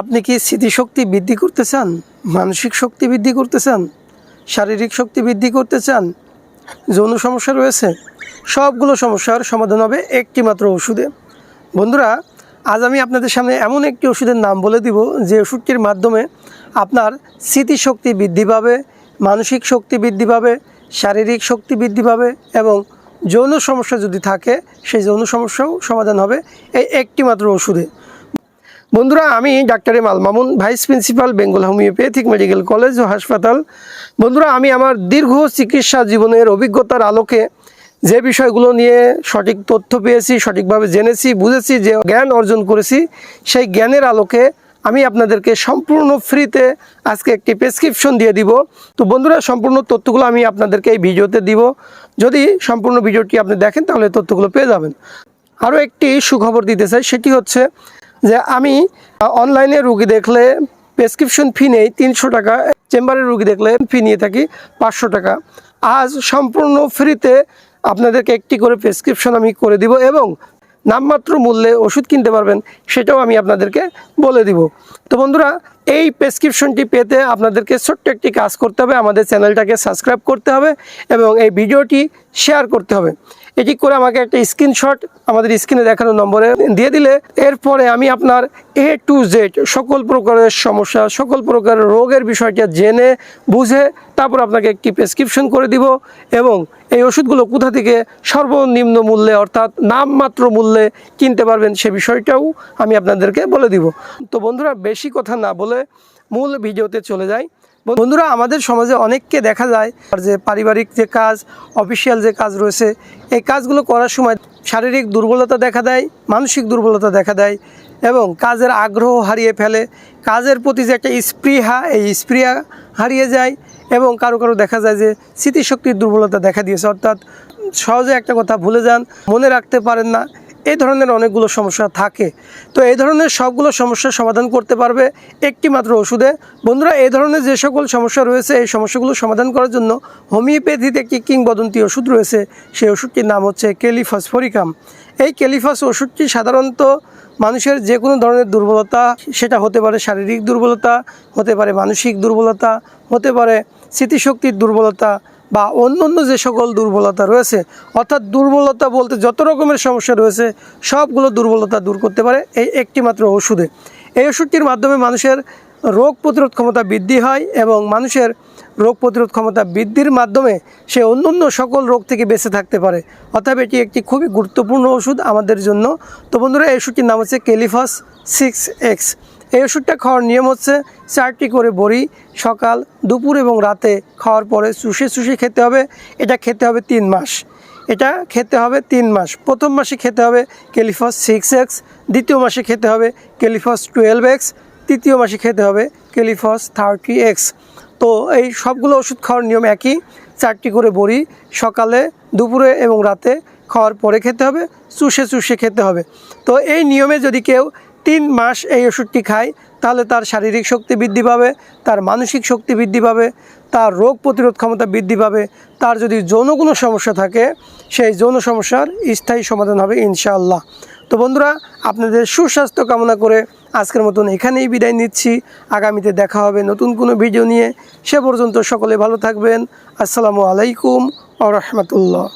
আপনি কি স্মৃতিশক্তি বৃদ্ধি করতে চান? মানসিক শক্তি বৃদ্ধি করতে চান? শারীরিক শক্তি বৃদ্ধি করতে চান? যৌন সমস্যা রয়েছে? সবগুলো সমস্যার সমাধান হবে একটি মাত্র ওষুধে। বন্ধুরা, আজ আমি আপনাদের সামনে এমন একটি ওষুধের নাম বলে দিব, যে ওষুধটির মাধ্যমে আপনার স্মৃতিশক্তি বৃদ্ধি পাবে, মানসিক শক্তি বৃদ্ধি পাবে, শারীরিক শক্তি বৃদ্ধি পাবে এবং যৌন সমস্যা যদি থাকে, সেই যৌন সমস্যাও সমাধান হবে এই একটি মাত্র ওষুধে। বন্ধুরা, আমি doctor M Al Mamun vice principal, Bengal homoeopathic medical college ও হাসপাতাল। বন্ধুরা, আমি আমার দীর্ঘ চিকিৎসা জীবনের অভিজ্ঞতার আলোকে যে বিষয়গুলো নিয়ে সঠিক তথ্য পেয়েছি, সঠিকভাবে জেনেছি, বুঝেছি, যে জ্ঞান অর্জন করেছি, সেই জ্ঞানের আলোকে আমি আপনাদেরকে সম্পূর্ণ ফ্রিতে আজকে একটি প্রেসক্রিপশন দিয়ে দিব। তো বন্ধুরা, সম্পূর্ণ তথ্যগুলো আমি আপনাদেরকে এই ভিডিওতে দিব। যদি সম্পূর্ণ ভিডিওটি আপনি দেখেন, তাহলে তথ্যগুলো পেয়ে যাবেন। আরও একটি সুখবর দিতে চাই, সেটি হচ্ছে যে আমি অনলাইনে রুগী দেখলে প্রেসক্রিপশন ফি নেই, তিনশো টাকা। চেম্বারের রুগী দেখলে ফি নিয়ে থাকি পাঁচশো টাকা। আজ সম্পূর্ণ ফ্রিতে আপনাদেরকে একটি করে প্রেসক্রিপশন আমি করে দিব এবং নামমাত্র মূল্যে ওষুধ কিনতে পারবেন, সেটাও আমি আপনাদেরকে বলে দিব। তো বন্ধুরা, এই প্রেসক্রিপশনটি পেতে আপনাদেরকে ছোট্ট একটি কাজ করতে হবে। আমাদের চ্যানেলটাকে সাবস্ক্রাইব করতে হবে এবং এই ভিডিওটি শেয়ার করতে হবে। এটি করে আমাকে একটা স্ক্রিনশট আমাদের স্ক্রিনে দেখানো নম্বরে দিয়ে দিলে। এরপরে আমি আপনার এ টু জেড সকল প্রকারের সমস্যা, সকল প্রকারের রোগের বিষয়টা জেনে, বুঝে তারপর আপনাকে একটি প্রেসক্রিপশন করে দিব এবং এই ওষুধগুলো কোথা থেকে সর্বনিম্ন মূল্যে অর্থাৎ নামমাত্র মূল্যে কিনতে পারবেন সে বিষয়টাও আমি আপনাদেরকে বলে দিব। তো বন্ধুরা, বেশি কথা না বলে মূল ভিডিওতে চলে যাই। বন্ধুরা, আমাদের সমাজে অনেককে দেখা যায় আর যে পারিবারিক যে কাজ অফিসিয়াল যে কাজ রয়েছে, এই কাজগুলো করার সময় শারীরিক দুর্বলতা দেখা দেয়, মানসিক দুর্বলতা দেখা দেয় এবং কাজের আগ্রহ হারিয়ে ফেলে। কাজের প্রতি যে একটা স্পৃহা, এই স্পৃহা হারিয়ে যায় এবং কারও কারও দেখা যায় যে স্মৃতিশক্তির দুর্বলতা দেখা দিয়েছে। অর্থাৎ সহজে একটা কথা ভুলে যান, মনে রাখতে পারেন না। এই ধরনের অনেকগুলো সমস্যা থাকে। তো এই ধরনের সবগুলো সমস্যার সমাধান করতে পারবে একটি মাত্র ওষুধে। বন্ধুরা, এই ধরনের যে সকল সমস্যা রয়েছে, এই সমস্যাগুলো সমাধান করার জন্য হোমিওপ্যাথিতে একটি কিংবদন্তি ওষুধ রয়েছে। সেই ওষুধটির নাম হচ্ছে কেলিফসফরিকাম। এই কেলিফাস ওষুধটি সাধারণত মানুষের যে কোনো ধরনের দুর্বলতা, সেটা হতে পারে শারীরিক দুর্বলতা, হতে পারে মানসিক দুর্বলতা, হতে পারে স্মৃতিশক্তির দুর্বলতা বা অন্য অন্য যে সকল দুর্বলতা রয়েছে, অর্থাৎ দুর্বলতা বলতে যত রকমের সমস্যা রয়েছে, সবগুলো দুর্বলতা দূর করতে পারে এই একটি মাত্র ওষুধে। এই ওষুধটির মাধ্যমে মানুষের রোগ প্রতিরোধ ক্ষমতা বৃদ্ধি হয় এবং মানুষের রোগ প্রতিরোধ ক্ষমতা বৃদ্ধির মাধ্যমে সে অন্য অন্য সকল রোগ থেকে বেঁচে থাকতে পারে। অর্থাৎ এটি একটি খুবই গুরুত্বপূর্ণ ওষুধ আমাদের জন্য। তো বন্ধুরা, এই ওষুধটির নাম হচ্ছে কেলিফাস সিক্স এক্স। এই ওষুধটা খাওয়ার নিয়ম হচ্ছে চারটি করে বড়ি সকাল, দুপুর এবং রাতে খাওয়ার পরে চুষে চুষে খেতে হবে। এটা খেতে হবে তিন মাস। এটা খেতে হবে তিন মাস। প্রথম মাসে খেতে হবে কেলিফাস সিক্স এক্স, দ্বিতীয় মাসে খেতে হবে কেলিফাস টুয়েলভ এক্স, তৃতীয় মাসে খেতে হবে কেলিফাস থার্টি এক্স। তো এই সবগুলো ওষুধ খাওয়ার নিয়ম একই। চারটি করে বড়ি সকালে, দুপুরে এবং রাতে খাওয়ার পরে খেতে হবে, চুষে চুষে খেতে হবে। তো এই নিয়মে যদি কেউ তিন মাস এই ওষুধটি খায়, তাহলে তার শারীরিক শক্তি বৃদ্ধি পাবে, তার মানসিক শক্তি বৃদ্ধি পাবে, তার রোগ প্রতিরোধ ক্ষমতা বৃদ্ধি পাবে, তার যদি যৌন কোনো সমস্যা থাকে, সেই যৌন সমস্যার স্থায়ী সমাধান হবে ইনশাআল্লাহ। তো বন্ধুরা, আপনাদের সুস্বাস্থ্য কামনা করে আজকের মতন এখানেই বিদায় নিচ্ছি। আগামীতে দেখা হবে নতুন কোনো ভিডিও নিয়ে। সে পর্যন্ত সকলে ভালো থাকবেন। আসসালামু আলাইকুম আ রহমতুল্লাহ।